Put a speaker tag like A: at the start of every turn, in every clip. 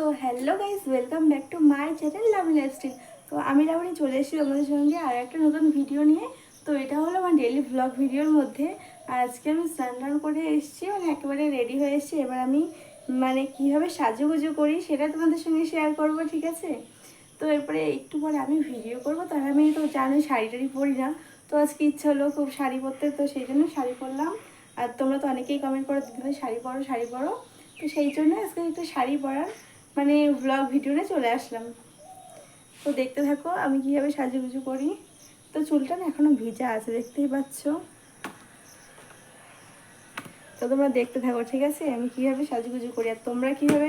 A: So hello guys welcome back to my channel lovely lifestyle তো আমি lovely চলে এসেছি আমাদের সঙ্গে আর একটা নতুন ভিডিও নিয়ে। তো এটা হলো আমার ডেলি ব্লগ ভিডিওর মধ্যে। আর আজকে আমি স্নান টান করে এসেছি মানে একেবারে রেডি হয়ে এসেছি। এবার আমি মানে কীভাবে সাজুগুজু করি সেটা তোমাদের সঙ্গে শেয়ার করব, ঠিক আছে? তো এরপরে একটু পরে আমি ভিডিও করব। তার আমি তো জানোই শাড়ি টাড়ি পরি না। তো আজকে ইচ্ছা হলো খুব শাড়ি পরতে, তো সেই জন্য শাড়ি পরলাম। আর তোমরা তো অনেকেই কমেন্ট করো শাড়ি পরো শাড়ি পরো। তো সেই জন্য আজকে একটু শাড়ি পরার মানে ব্লগ ভিডিওতে চলে আসলাম। তো দেখতে থাকো, আমি কীভাবে সাজুগুজু করি। তো চুলটা না এখনও ভিজা আছে, দেখতেই পাচ্ছ। তো তোমরা দেখতে থাকো, ঠিক আছে? আমি কীভাবে সাজুগুজু করি আর তোমরা কীভাবে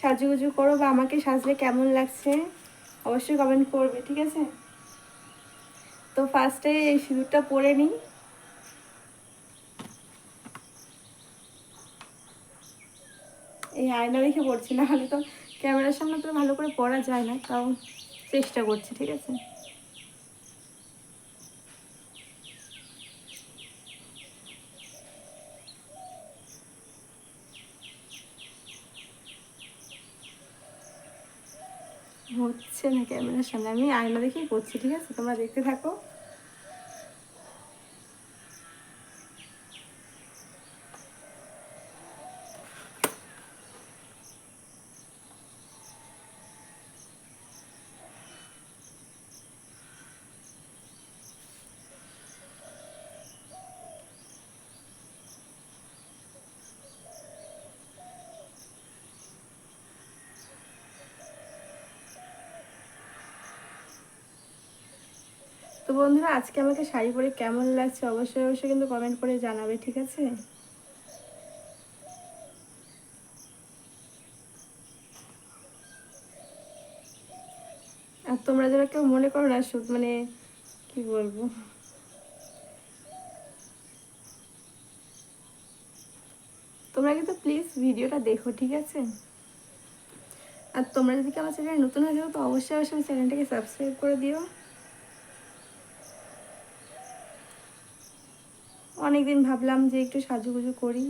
A: সাজুগুজু করো বা আমাকে সাজলে কেমন লাগছে, অবশ্যই কমেন্ট করবে, ঠিক আছে? তো ফার্স্টে এই সিঁদুরটা পরে নিই। এই আয়না দেখে পড়ছি, না হলে তো ক্যামেরার সামনে তো ভালো করে পড়া যায় না, তাও চেষ্টা করছি, ঠিক আছে? হচ্ছে না ক্যামেরার সামনে, আমি আয়না দেখেই করছি, ঠিক আছে? তোমরা দেখতে থাকো। বন্ধুরা, আজকে আমাকে শাড়ি পরে কেমন লাগছে অবশ্যই অবশ্যই কিন্তু কমেন্ট করে জানাবে, ঠিক আছে? আর তোমরা যারা কেউ মনে করো না মানে কি বলব? তোমরা কিন্তু প্লিজ ভিডিওটা দেখো, ঠিক আছে? আর তোমরা যদি আমার চ্যানেলে নতুন হয়ে যাও তো অবশ্যই অবশ্যই চ্যানেলটাকে সাবস্ক্রাইব করে দিও। অনেকদিন ভাবলাম যে একটু সাজুগুজু করি।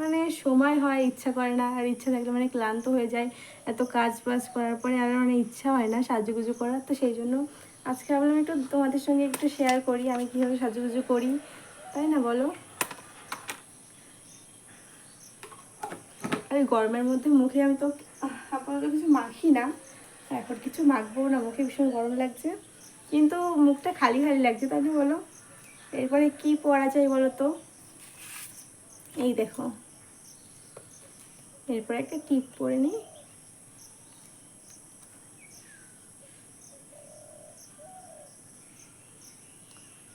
A: মানে সময় হয়, ইচ্ছা করে না, আর ইচ্ছা থাকলে মানে ক্লান্ত হয়ে যায়। এত কাজ বাজ করার পরে আর মানে ইচ্ছা হয় না সাজুগুজু করার, তো সেই জন্য আজকে ভাবলাম একটু তোমাদের সঙ্গে একটু শেয়ার করি, আমি কীভাবে সাজুগুজু করি। তাই না বলো? আর গরমের মধ্যে মুখে আমি তো আপাতত কিছু মাখি না এখন কিছু মাখবো না, মুখে ভীষণ গরম লাগছে। কিন্তু মুখটা খালি খালি লাগছে, তাই বলো? এরপরে কি পরা যায় বলো তো? এই দেখো। এরপরে একটা টিপ পরে নিই।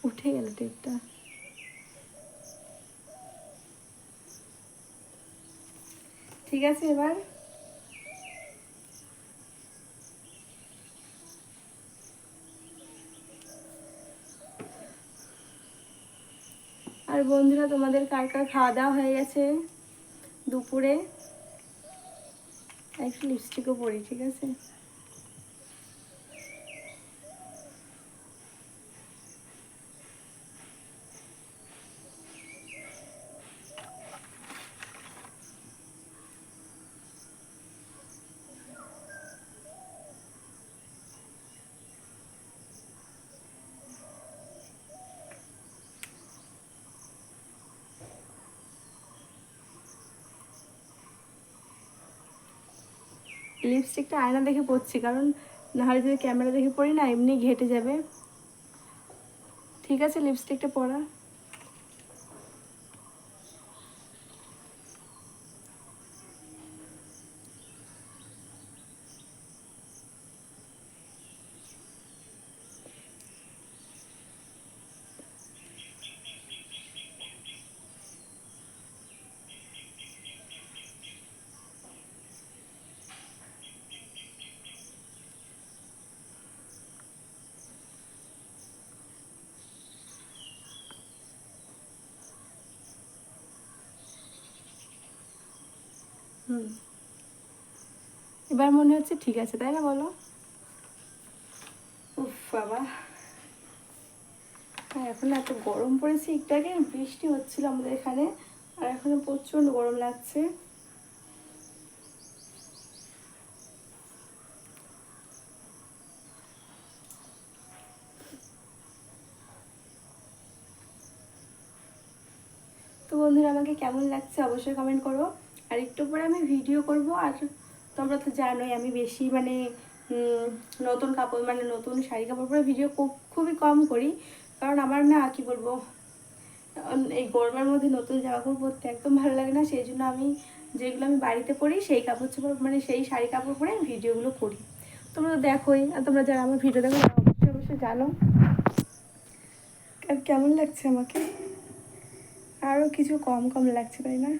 A: উঠে গেল টিপটা। ঠিক আছে এবার? আর বন্ধুরা, তোমাদের কার কার খাওয়া দাওয়া হয়ে গেছে দুপুরে? একটু লিপস্টিকও পরি, ঠিক আছে? লিপস্টিকটা আয়না দেখে পড়ছি কারণ নাহলে যদি ক্যামেরা দেখে পড়ি না, এমনি ঘেটে যাবে। ঠিক আছে লিপস্টিকটা পরা। হুম। এবার মনে হচ্ছে ঠিক আছে, তাই না বলো? বাবা। এখন এত গরম পড়েছে একটাকে বৃষ্টি হচ্ছিল আমাদের এখানে, আর এখন প্রচণ্ড গরম লাগছে। তো বন্ধুরা, আমাকে কেমন লাগছে অবশ্যই কমেন্ট করো। আর একটু পরে আমি ভিডিও করব। আর তোমরা তো জানোই, আমি বেশি মানে নতুন কাপড় মানে নতুন শাড়ি কাপড় পরে ভিডিও খুবই কম করি। কারণ আমার না, কি বলব এই গরমের মধ্যে নতুন জামা কাপড় পরতে একদম ভালো লাগে না। সেই জন্য আমি যেগুলো আমি বাড়িতে পরি, সেই কাপড় চোপড় মানে সেই শাড়ি কাপড় পরে আমি ভিডিওগুলো করি। তোমরা তো দেখোই, আর তোমরা যারা আমার ভিডিও দেখো অবশ্যই অবশ্যই জানো। আর কেমন লাগছে আমাকে? আরও কিছু কম কম লাগছে, তাই না?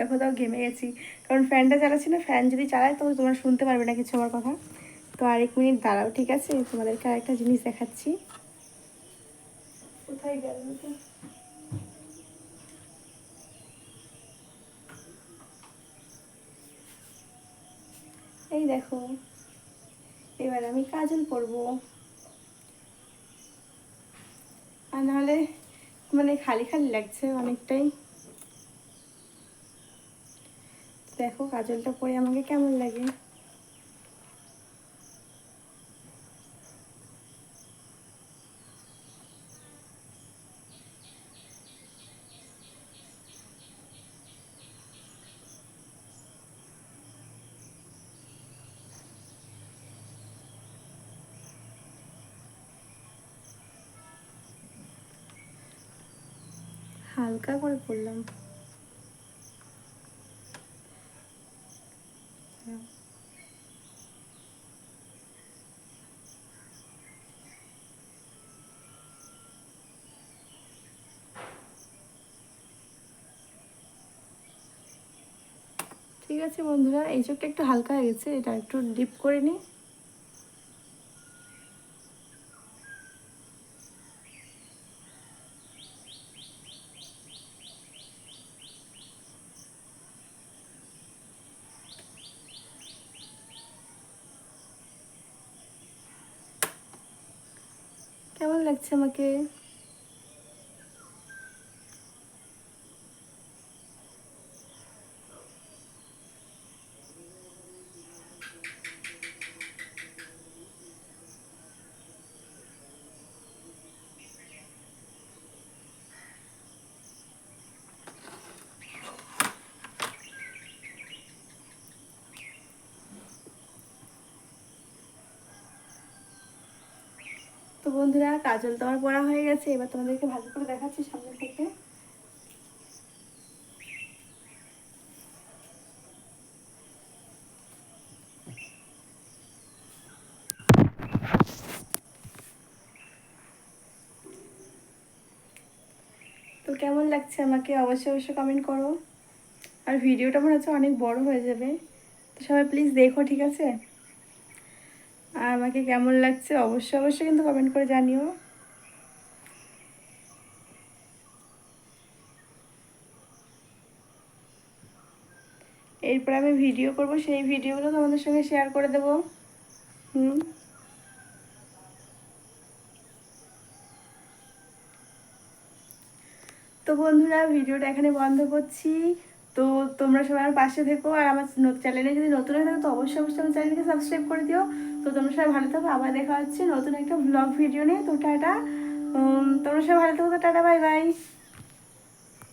A: দেখো তাও ঘেমে গেছি। কারণ ফ্যানটা চালাচ্ছি না, ফ্যান যদি চালায় তো তোমরা শুনতে পারবে না কিছু আমার কথা। তো আরেক মিনিট দাঁড়াও, ঠিক আছে? তোমাদেরকে আরেকটা জিনিস দেখাচ্ছি। কোথায় গেল? এই দেখো, এবার আমি কাজল পরবো। আর নাহলে মানে খালি খালি লাগছে অনেকটাই। দেখো কাজলটা পরে আমাকে কেমন লাগে? হালকা করে পরলাম ঠিক আছে, বন্ধুরা। এই চোখটা একটু হালকা হয়ে গেছে, এটা একটু ডিপ করে নিই। কেমন লাগছে আমাকে? তো বন্ধুরা, কাজল তো আমার পড়া হয়ে গেছে, এবার তোমাদেরকে ভালো করে দেখাচ্ছি সামনে থেকে। তো কেমন লাগছে আমাকে অবশ্যই অবশ্যই কমেন্ট করো। আর ভিডিওটা মনে হচ্ছে অনেক বড় হয়ে যাবে। তো সবাই প্লিজ দেখো, ঠিক আছে? আর আমাকে কেমন লাগছে অবশ্যই অবশ্যই কিন্তু কমেন্ট করে জানিও। এরপর আমি ভিডিও করব, সেই ভিডিওগুলো তোমাদের সঙ্গে শেয়ার করে দেব। হুম? তো বন্ধুরা ভিডিওটা এখানে বন্ধ করছি। তো তোমরা সবাই আমার পাশে থেকো আর আমার চ্যানেলে যদি নতুন হয়ে থাকো, তো অবশ্যই অবশ্যই আমার চ্যানেলকে সাবস্ক্রাইব করে দিও। তো তোমরা সবাই ভালো থাকো, আবার দেখা হচ্ছে নতুন একটা ব্লগ ভিডিও নিয়ে। তো টাটা। তোমরা সবাই ভালো থাকো, তো টাটা বাই বাই